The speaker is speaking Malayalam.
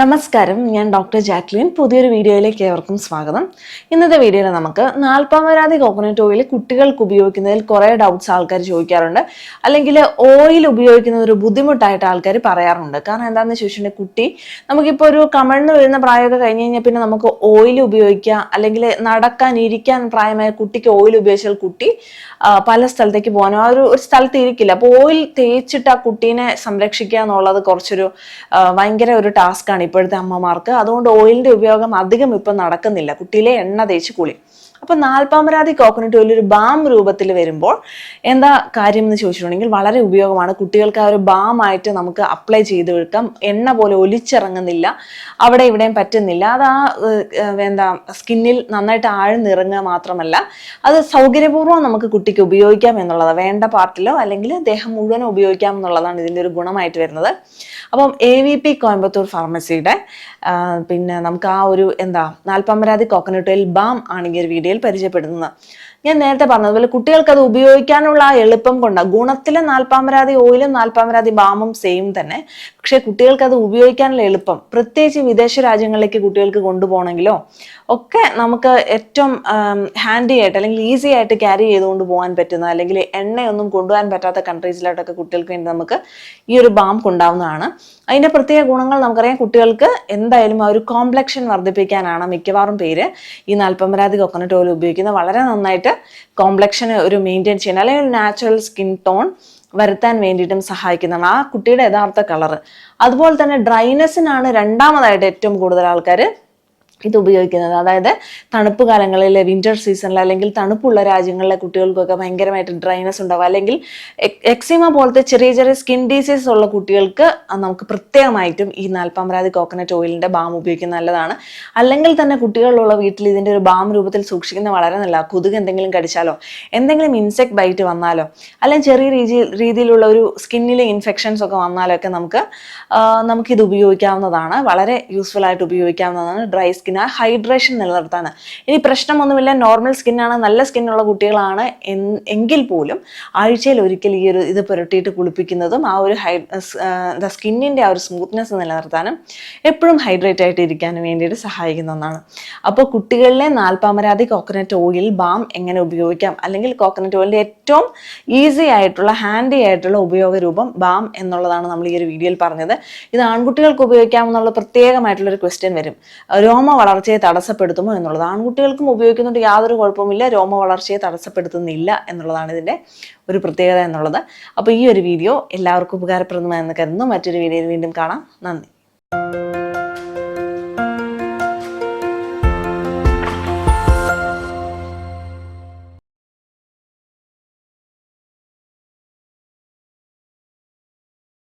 നമസ്കാരം ഞാൻ ഡോക്ടർ ജാക്ലിൻ. പുതിയൊരു വീഡിയോയിലേക്ക് ഏവർക്കും സ്വാഗതം. ഇന്നത്തെ വീഡിയോയിൽ നമുക്ക് നാൽപ്പാമരാതി കോക്കനട്ട് ഓയിൽ കുട്ടികൾക്ക് ഉപയോഗിക്കുന്നതിൽ കുറേ ഡൗട്ട്സ് ആൾക്കാർ ചോദിക്കാറുണ്ട്. അല്ലെങ്കിൽ ഓയിൽ ഉപയോഗിക്കുന്നത് ഒരു ബുദ്ധിമുട്ടായിട്ട് ആൾക്കാർ പറയാറുണ്ട്. കാരണം എന്താണെന്ന് ചോദിച്ചിട്ടുണ്ടെങ്കിൽ കുട്ടി നമുക്കിപ്പോൾ ഒരു കമഴ്ന്ന് വരുന്ന പ്രായമൊക്കെ കഴിഞ്ഞ് കഴിഞ്ഞാൽ പിന്നെ നമുക്ക് ഓയിൽ ഉപയോഗിക്കാം. അല്ലെങ്കിൽ നടക്കാൻ ഇരിക്കാൻ പ്രായമായ കുട്ടിക്ക് ഓയിൽ ഉപയോഗിച്ചാൽ കുട്ടി പല സ്ഥലത്തേക്ക് പോകാനും ആ ഒരു ഒരു സ്ഥലത്ത് ഇരിക്കില്ല. അപ്പോൾ ഓയിൽ തേച്ചിട്ട് ആ കുട്ടീനെ സംരക്ഷിക്കുക എന്നുള്ളത് കുറച്ചൊരു ഭയങ്കര ഒരു ടാസ്ക്കാണ് ഇപ്പോഴത്തെ അമ്മമാർക്ക്. അതുകൊണ്ട് ഓയിലിന്റെ ഉപയോഗം അധികം ഇപ്പം നടക്കുന്നില്ല. കുട്ടിയിലെ എണ്ണ തേച്ച് കുളി. അപ്പൊ നാൽപ്പാമരാതി കോക്കനട്ട് ഓയിൽ ഒരു ബാം രൂപത്തിൽ വരുമ്പോൾ എന്താ കാര്യം എന്ന് ചോദിച്ചിട്ടുണ്ടെങ്കിൽ വളരെ ഉപയോഗമാണ്. കുട്ടികൾക്ക് ആ ഒരു ബാം ആയിട്ട് നമുക്ക് അപ്ലൈ ചെയ്ത് വെക്കാം എണ്ണ പോലെ ഒലിച്ചിറങ്ങുന്നില്ല. അവിടെ ഇവിടെയും പറ്റുന്നില്ല. അത് ആ എന്താ സ്കിന്നിൽ നന്നായിട്ട് ആഴ്ന്നിറങ്ങുക മാത്രമല്ല അത് സൗകര്യപൂർവം നമുക്ക് കുട്ടിക്ക് ഉപയോഗിക്കാം എന്നുള്ളതാണ് വേണ്ട പാർട്ടിലോ അല്ലെങ്കിൽ ദേഹം മുഴുവൻ ഉപയോഗിക്കാം എന്നുള്ളതാണ് ഇതിന്റെ ഒരു ഗുണമായിട്ട് വരുന്നത്. അപ്പം എ വി പി കോയമ്പത്തൂർ ഫാർമസിയുടെ പിന്നെ നമുക്ക് ആ ഒരു എന്താ നാൽപ്പമ്പരാതി കോക്കനട്ട് ഓയിൽ ബാം ആണെങ്കിൽ ഒരു വീഡിയോയിൽ പരിചയപ്പെടുന്നത് ഞാൻ നേരത്തെ പറഞ്ഞതുപോലെ കുട്ടികൾക്ക് അത് ഉപയോഗിക്കാനുള്ള എളുപ്പം കൊണ്ട് ഗുണത്തിലെ നാൽപ്പാമരാതി ഓയിലും നാൽപ്പാമരാതി ബാമും സെയിം തന്നെ. പക്ഷേ കുട്ടികൾക്ക് അത് ഉപയോഗിക്കാനുള്ള എളുപ്പം പ്രത്യേകിച്ച് വിദേശ രാജ്യങ്ങളിലേക്ക് കുട്ടികൾക്ക് കൊണ്ടുപോകണമെങ്കിലോ ഒക്കെ നമുക്ക് ഏറ്റവും ഹാൻഡി ആയിട്ട് അല്ലെങ്കിൽ ഈസി ആയിട്ട് ക്യാരി ചെയ്തുകൊണ്ട് പോകാൻ പറ്റുന്ന അല്ലെങ്കിൽ എണ്ണയൊന്നും കൊണ്ടുപോകാൻ പറ്റാത്ത കൺട്രീസിലോട്ടൊക്കെ കുട്ടികൾക്ക് വേണ്ടി നമുക്ക് ഈ ഒരു ബാം കൊണ്ടാവുന്നതാണ്. അതിന്റെ പ്രത്യേക ഗുണങ്ങൾ നമുക്കറിയാം കുട്ടികൾക്ക് എന്തായാലും ആ ഒരു കോംപ്ലക്ഷൻ വർദ്ധിപ്പിക്കാനാണ് മിക്കവാറും പേര് ഈ നാൽപ്പമ്പരാതി കൊക്കനട്ട് ഓയിൽ ഉപയോഗിക്കുന്നത്. വളരെ നന്നായിട്ട് കോംപ്ലക്ഷൻ ഒരു മെയിന്റെയിൻ ചെയ്യാൻ അല്ലെങ്കിൽ ഒരു നാച്ചുറൽ സ്കിൻ ടോൺ വരുത്താൻ വേണ്ടിയിട്ടും സഹായിക്കുന്നതാണ് ആ കുട്ടിയുടെ യഥാർത്ഥ കളർ അതുപോലെ തന്നെ ഡ്രൈനെസ്സിനാണ് രണ്ടാമതായിട്ട് ഏറ്റവും കൂടുതൽ ആൾക്കാർ ഇത് ഉപയോഗിക്കുന്നത് അതായത് തണുപ്പ് കാലങ്ങളിൽ വിന്റർ സീസണിൽ അല്ലെങ്കിൽ തണുപ്പുള്ള രാജ്യങ്ങളിലെ കുട്ടികൾക്കൊക്കെ ഭയങ്കരമായിട്ട് ഡ്രൈനസ് ഉണ്ടാവും. അല്ലെങ്കിൽ എക്സിമ പോലത്തെ ചെറിയ ചെറിയ സ്കിൻ ഡിസീസ് ഉള്ള കുട്ടികൾക്ക് നമുക്ക് പ്രത്യേകമായിട്ടും ഈ നാൽപ്പാമരാതി കോക്കനട്ട് ഓയിലിന്റെ ബാം ഉപയോഗിക്കുന്നത് നല്ലതാണ്. അല്ലെങ്കിൽ തന്നെ കുട്ടികളുള്ള വീട്ടിൽ ഇതിന്റെ ഒരു ബാം രൂപത്തിൽ സൂക്ഷിക്കുന്നത് വളരെ നല്ല കൊതുക് എന്തെങ്കിലും കടിച്ചാലോ എന്തെങ്കിലും ഇൻസെക്ട് ബൈറ്റ് വന്നാലോ അല്ലെങ്കിൽ ചെറിയ രീതി രീതിയിലുള്ള ഒരു സ്കിന്നിലെ ഇൻഫെക്ഷൻസ് ഒക്കെ വന്നാലോ ഒക്കെ നമുക്ക് നമുക്കിത് ഉപയോഗിക്കാവുന്നതാണ്. വളരെ യൂസ്ഫുൾ ആയിട്ട് ഉപയോഗിക്കാവുന്നതാണ്. ഡ്രൈ ആ ഹൈഡ്രേഷൻ നിലനിർത്താൻ ഇനി പ്രശ്നമൊന്നുമില്ല നോർമൽ സ്കിന്നാണ് നല്ല സ്കിന്നുള്ള കുട്ടികളാണ് എങ്കിൽ പോലും ആഴ്ചയിൽ ഒരിക്കൽ ഈ ഒരു ഇത് പുരട്ടിയിട്ട് കുളിപ്പിക്കുന്നതും ആ ഒരു ഹൈ സ്കിന്നിന്റെ ആ ഒരു സ്മൂത്ത്നെസ് നിലനിർത്താനും എപ്പോഴും ഹൈഡ്രേറ്റ് ആയിട്ട് ഇരിക്കാനും വേണ്ടിയിട്ട് സഹായിക്കുന്ന ഒന്നാണ്. അപ്പോൾ കുട്ടികളിലെ നാൽപ്പാമരാതി കോക്കനട്ട് ഓയിൽ ബാം എങ്ങനെ ഉപയോഗിക്കാം? അല്ലെങ്കിൽ കോക്കനട്ട് ഓയിലിന്റെ ഏറ്റവും ഈസി ആയിട്ടുള്ള ഹാൻഡി ആയിട്ടുള്ള ഉപയോഗ രൂപം ബാം എന്നുള്ളതാണ് നമ്മൾ ഈ ഒരു വീഡിയോയിൽ പറഞ്ഞത്. ഇത് ആൺകുട്ടികൾക്ക് ഉപയോഗിക്കാമെന്നുള്ള പ്രത്യേകമായിട്ടുള്ളൊരു ക്വസ്റ്റ്യൻ വരും. രോമ വളർച്ചയെ തടസ്സപ്പെടുത്തുമോ എന്നുള്ളത്. ആൺകുട്ടികൾക്കും ഉപയോഗിക്കുന്നുണ്ട് യാതൊരു കുഴപ്പമില്ല രോമ വളർച്ചയെ തടസ്സപ്പെടുത്തുന്നില്ല എന്നുള്ളതാണ് ഇതിന്റെ ഒരു പ്രത്യേകത എന്നുള്ളത്. അപ്പോൾ ഈ ഒരു വീഡിയോ എല്ലാവർക്കും ഉപകാരപ്രദമായെന്ന് കരുതുന്നു. മറ്റൊരു വീഡിയോയിൽ വീണ്ടും കാണാം. നന്ദി.